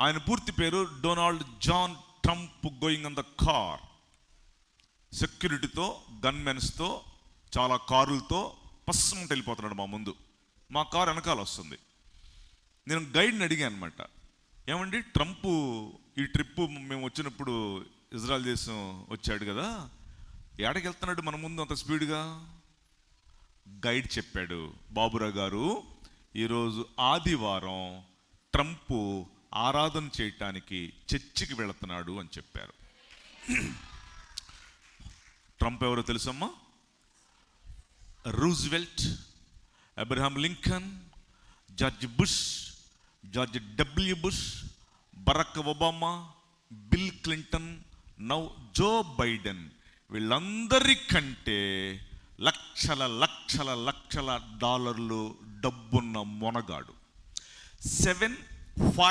ఆయన పూర్తి పేరు Donald John Trump going on the car. సెక్యూరిటీతో గన్మెన్స్తో చాలా కారులతో పస్సమంట వెళ్ళిపోతున్నాడు మా ముందు. మా కారు వెనకాల వస్తుంది. నేను గైడ్ని అడిగాను అనమాట ఏమండి ట్రంప్ ఈ ట్రిప్ మేము వచ్చినప్పుడు ఇజ్రాయల్ దేశం వచ్చాడు కదా ఏడకి వెళ్తున్నాడు మన ముందు అంత స్పీడ్గా? గైడ్ చెప్పాడు. బాబురావు గారు ఈరోజు ఆదివారం ట్రంప్ ఆరాధన చేయటానికి చర్చికి వెళుతున్నాడు అని చెప్పారు. ట్రంప్ ఎవరో తెలుసమ్మా? Roosevelt Abraham Lincoln George Bush George W Bush Barack Obama Bill Clinton now Joe Biden వీళ్ళందరికంటే లక్షల లక్షల లక్షల డాలర్లు డబ్బున్న మొనగాడు. Seven five